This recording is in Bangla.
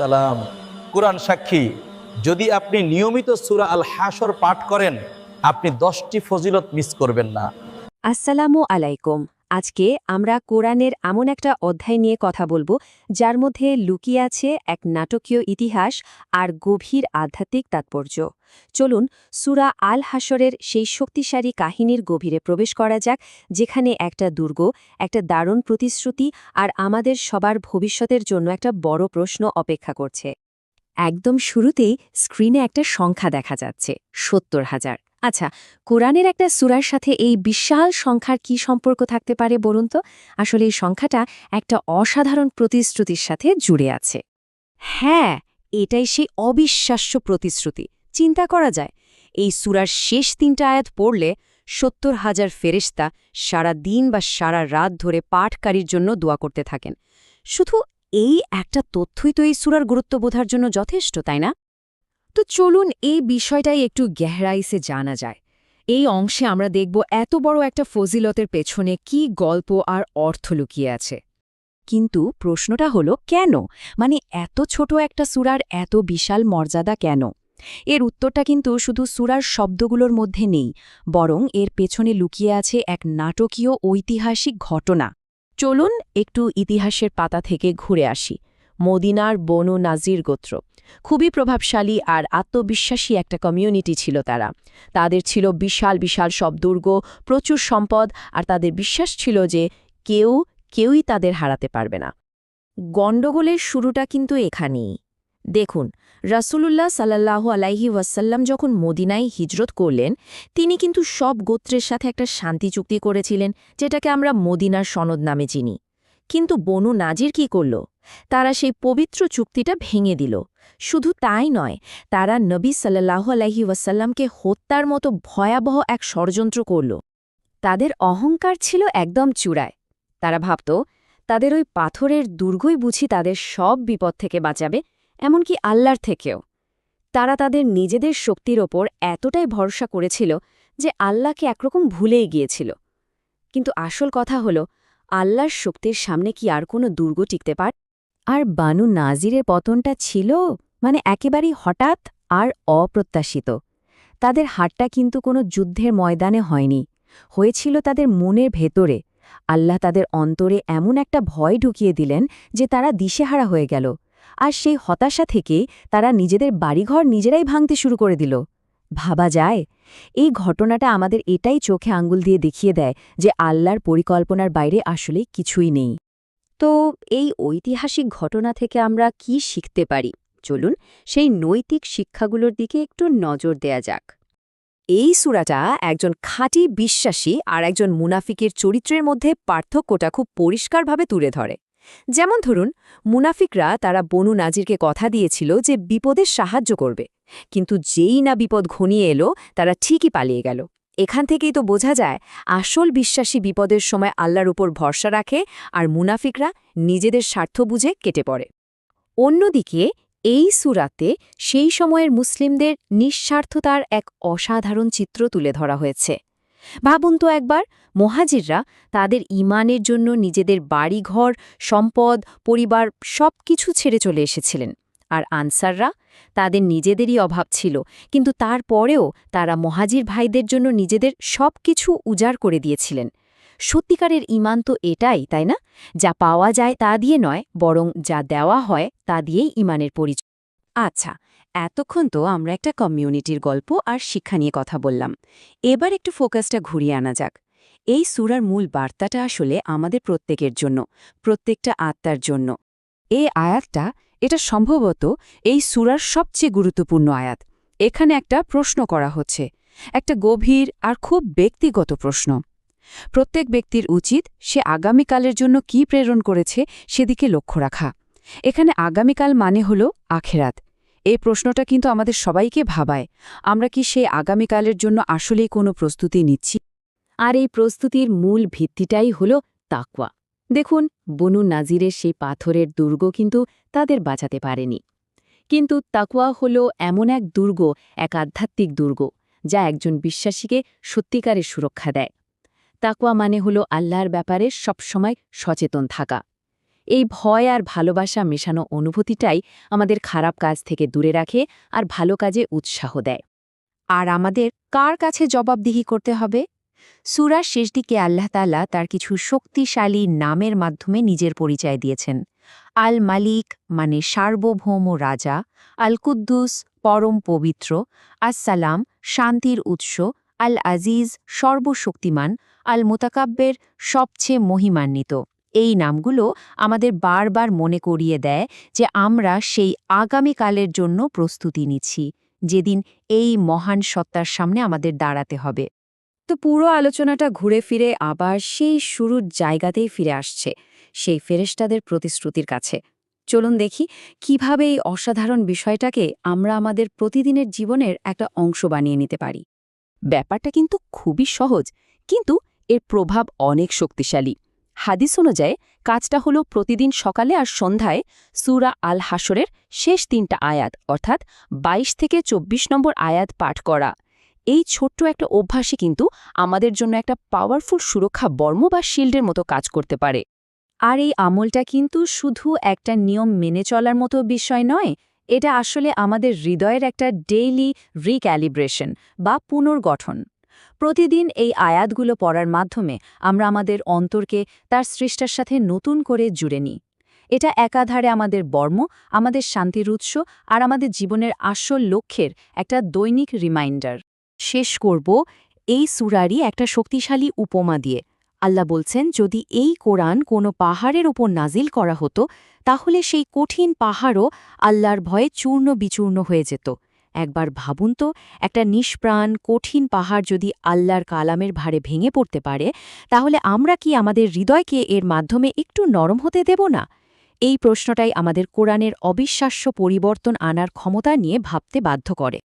সালাম। কোরআন সাক্ষী, যদি আপনি নিয়মিত সুরা আল হাসর পাঠ করেন, আপনি দশটি ফজিলত মিস করবেন না। আসসালামু আলাইকুম। আজকে আমরা কোরআনের এমন একটা অধ্যায় নিয়ে কথা বলব, যার মধ্যে লুকিয়ে আছে এক নাটকীয় ইতিহাস আর গভীর আধ্যাত্মিক তাৎপর্য। চলুন, সুরা আল হাসরের সেই শক্তিশালী কাহিনীর গভীরে প্রবেশ করা যাক, যেখানে একটা দুর্গ, একটা দারুণ প্রতিশ্রুতি আর আমাদের সবার ভবিষ্যতের জন্য একটা বড় প্রশ্ন অপেক্ষা করছে। একদম শুরুতেই স্ক্রিনে একটা সংখ্যা দেখা যাচ্ছে, সত্তর হাজার। আচ্ছা কোরআনের একটা সুরার সাথে এই বিশাল সংখ্যার কি সম্পর্ক থাকতে পারে বলুন তো? আসলে এই সংখ্যাটা একটা অসাধারণ প্রতিশ্রুতির সাথে জুড়ে আছে। হ্যাঁ এটাই সেই অবিশ্বাস্য প্রতিশ্রুতি। চিন্তা করা যায়, এই সুরার শেষ তিনটা আয়াত পড়লে সত্তর হাজার ফেরেস্তা সারা দিন বা সারা রাত ধরে পাঠকারীর জন্য দোয়া করতে থাকেন। শুধু এই একটা তথ্যই তো এই সুরার গুরুত্ব বোঝার জন্য যথেষ্ট, তাই না? তো চলুন এই বিষয়টাই একটু গেহরাইসে জানা যায়। এই অংশে আমরা দেখব এত বড় একটা ফজিলতের পেছনে কি গল্প আর অর্থ লুকিয়ে আছে। কিন্তু প্রশ্নটা হলো, কেন? মানে এত ছোট একটা সুরার এত বিশাল মর্যাদা কেন? এর উত্তরটা কিন্তু শুধু সুরার শব্দগুলোর মধ্যে নেই, বরং এর পেছনে লুকিয়ে আছে এক নাটকীয় ঐতিহাসিক ঘটনা। চলুন একটু ইতিহাসের পাতা থেকে ঘুরে আসি। মদিনার বনু নাজির গোত্র। খুবই প্রভাবশালী আর আত্মবিশ্বাসী একটা কমিউনিটি ছিল তারা। তাদের ছিল বিশাল বিশাল সব দুর্গ, প্রচুর সম্পদ আর তাদের বিশ্বাস ছিল যে কেউ, কেউই তাদের হারাতে পারবে না। গণ্ডগোলের শুরুটা কিন্তু এখানেই। দেখুন, রাসূলুল্লাহ সাল্লাল্লাহু আলাইহি ওয়াসাল্লাম যখন মদিনায় হিজরত করলেন, তিনি কিন্তু সব গোত্রের সাথে একটা শান্তি চুক্তি করেছিলেন, যেটাকে আমরা মদিনার সনদ নামে চিনি। কিন্তু বনু নাজির কি করল? তারা সেই পবিত্র চুক্তিটা ভেঙে দিল। শুধু তাই নয়, তারা নবী সাল্লাহ আলাইহি ওয়াসাল্লামকে হত্যার মতো ভয়াবহ এক ষড়যন্ত্র করল। তাদের অহংকার ছিল একদম চূড়ায়। তারা ভাবত, তাদের ওই পাথরের দুর্গই বুঝি তাদের সব বিপদ থেকে বাঁচাবে, এমনকি আল্লাহর থেকেও। তারা তাদের নিজেদের শক্তির ওপর এতটাই ভরসা করেছিল যে আল্লাহকে একরকম ভুলেই গিয়েছিল। কিন্তু আসল কথা হল, আল্লাহর শক্তির সামনে কি আর কোনো দুর্গ টিকতে পার আর বানু নাজিরের পতনটা ছিল মানে একেবারেই হঠাৎ আর অপ্রত্যাশিত। তাদের হাটটা কিন্তু কোনো যুদ্ধের ময়দানে হয়নি। হয়েছিল তাদের মনের ভেতরে। আল্লাহ তাদের অন্তরে এমন একটা ভয় ঢুকিয়ে দিলেন যে তারা দিশেহারা হয়ে গেল। আর সেই হতাশা থেকে তারা নিজেদের বাড়িঘর নিজেরাই ভাঙতে শুরু করে দিল। ভাবা যায়, এই ঘটনাটা আমাদের এটাই চোখে আঙ্গুল দিয়ে দেখিয়ে দেয় যে আল্লাহর পরিকল্পনার বাইরে আসলে কিছুই নেই। তো এই ঐতিহাসিক ঘটনা থেকে আমরা কি শিখতে পারি? চলুন সেই নৈতিক শিক্ষাগুলোর দিকে একটু নজর দেয়া যাক। এই সুরাটা একজন খাঁটি বিশ্বাসী আর একজন মুনাফিকের চরিত্রের মধ্যে পার্থক্যটা খুব পরিষ্কারভাবে তুলে ধরে। যেমন ধরুন, মুনাফিকরা তারা বনু নাজিরকে কথা দিয়েছিল যে বিপদে সাহায্য করবে, কিন্তু যেই না বিপদ ঘনিয়ে এলো, তারা ঠিকই পালিয়ে গেল। এখান থেকেই তো বোঝা যায়, আসল বিশ্বাসী বিপদের সময় আল্লাহর উপর ভরসা রাখে আর মুনাফিকরা নিজেদের স্বার্থ বুঝে কেটে পড়ে। অন্যদিকে, এই সুরাতে সেই সময়ের মুসলিমদের নিঃস্বার্থতার এক অসাধারণ চিত্র তুলে ধরা হয়েছে। ভাবুন তো একবার, মহাজিররা তাদের ইমানের জন্য নিজেদের বাড়িঘর, সম্পদ, পরিবার সব কিছু ছেড়ে চলে এসেছিলেন। আর আনসাররা তাদের নিজেদেরই অভাব ছিল। কিন্তু তারপরেও তারা মহাজির ভাইদের জন্য নিজেদের সব কিছু উজাড় করে দিয়েছিলেন। সত্যিকারের ইমান তো এটাই, তাই না? যা পাওয়া যায় তা দিয়ে নয়, বরং যা দেওয়া হয় তা দিয়েই ইমানের পরিচয় আচ্ছা এতক্ষণ তো আমরা একটা কমিউনিটির গল্প আর শিক্ষা নিয়ে কথা বললাম। এবার একটু ফোকাসটা ঘুরিয়ে আনা যাক। এই সুরার মূল বার্তাটা আসলে আমাদের প্রত্যেকের জন্য, প্রত্যেকটা আত্মার জন্য। এই আয়াতটা এটা সম্ভবত এই সুরার সবচেয়ে গুরুত্বপূর্ণ আয়াত। এখানে একটা প্রশ্ন করা হচ্ছে। একটা গভীর আর খুব ব্যক্তিগত প্রশ্ন। প্রত্যেক ব্যক্তির উচিত সে আগামীকালের জন্য কি প্রেরণ করেছে সেদিকে লক্ষ্য রাখা। এখানে আগামীকাল মানে হল আখেরাত। এই প্রশ্নটা কিন্তু আমাদের সবাইকে ভাবায়। আমরা কি সেই আগামীকালের জন্য আসলেই কোনো প্রস্তুতি নিচ্ছি? আর এই প্রস্তুতির মূল ভিত্তিটাই হল তাকওয়া। দেখুন, বনু নাজিরের সেই পাথরের দুর্গ কিন্তু তাদের বাঁচাতে পারেনি। কিন্তু তাকুয়া হল এমন এক দুর্গ, এক আধ্যাত্মিক দুর্গ, যা একজন বিশ্বাসীকে সত্যিকারের সুরক্ষা দেয়। তাকুয়া মানে হল আল্লাহর ব্যাপারে সবসময় সচেতন থাকা। এই ভয় আর ভালোবাসা মেশানো অনুভূতিটাই আমাদের খারাপ কাজ থেকে দূরে রাখে আর ভালো কাজে উৎসাহ দেয়। আর আমাদের কার কাছে জবাবদিহি করতে হবে? সুরার শেষ দিকে আল্লাহ তাল্লাহ তার কিছু শক্তিশালী নামের মাধ্যমে নিজের পরিচয় দিয়েছেন। আল মালিক মানে সার্বভৌম রাজা, আল কুদ্দুস পরম পবিত্র আসসালাম শান্তির উৎস, আল আজিজ সর্বশক্তিমান, আল মোতাকাব্যের সবচেয়ে মহিমান্বিত। এই নামগুলো আমাদের বারবার মনে করিয়ে দেয় যে আমরা সেই আগামীকালের জন্য প্রস্তুতি নিচ্ছি, যেদিন এই মহান সত্তার সামনে আমাদের দাঁড়াতে হবে। তো পুরো আলোচনাটা ঘুরে ফিরে আবার সেই শুরুর জায়গাতেই ফিরে আসছে, সেই ফেরেশতাদের প্রতিশ্রুতির কাছে। চলুন দেখি কীভাবে এই অসাধারণ বিষয়টাকে আমরা আমাদের প্রতিদিনের জীবনের একটা অংশ বানিয়ে নিতে পারি। ব্যাপারটা কিন্তু খুবই সহজ, কিন্তু এর প্রভাব অনেক শক্তিশালী। হাদিস অনুযায়ী, কাজটা হলো প্রতিদিন সকালে আর সন্ধ্যায় সুরা আল হাসরের শেষ তিনটা আয়াত, অর্থাৎ ২২ থেকে ২৪ নম্বর আয়াত পাঠ করা। এই ছোট্ট একটা অভ্যাসই কিন্তু আমাদের জন্য একটা পাওয়ারফুল সুরক্ষা বর্ম বা শিল্ডের মতো কাজ করতে পারে। আর এই আমলটা কিন্তু শুধু একটা নিয়ম মেনে চলার মতো বিষয় নয়, এটা আসলে আমাদের হৃদয়ের একটা ডেইলি রিক্যালিব্রেশন বা পুনর্গঠন। প্রতিদিন এই আয়াতগুলো পড়ার মাধ্যমে আমরা আমাদের অন্তরকে তার সৃষ্টার সাথে নতুন করে জুড়ে নিই। এটা একাধারে আমাদের বর্ম, আমাদের শান্তির উৎস আর আমাদের জীবনের আসল লক্ষ্যের একটা দৈনিক রিমাইন্ডার শেষ করব এই সুরারই একটা শক্তিশালী উপমা দিয়ে। আল্লাহ বলছেন, যদি এই কোরআন কোনো পাহাড়ের ওপর নাজিল করা হতো, তাহলে সেই কঠিন পাহাড়ও আল্লাহর ভয়ে চূর্ণ বিচূর্ণ হয়ে যেত। একবার ভাবুন তো, একটা নিষ্প্রাণ, কঠিন পাহাড় যদি আল্লাহর কালামের ভারে ভেঙে পড়তে পারে, তাহলে আমরা কি আমাদের হৃদয়কে এর মাধ্যমে একটু নরম হতে দেব না? এই প্রশ্নটাই আমাদের কোরআনের অবিশ্বাস্য পরিবর্তন আনার ক্ষমতা নিয়ে ভাবতে বাধ্য করে।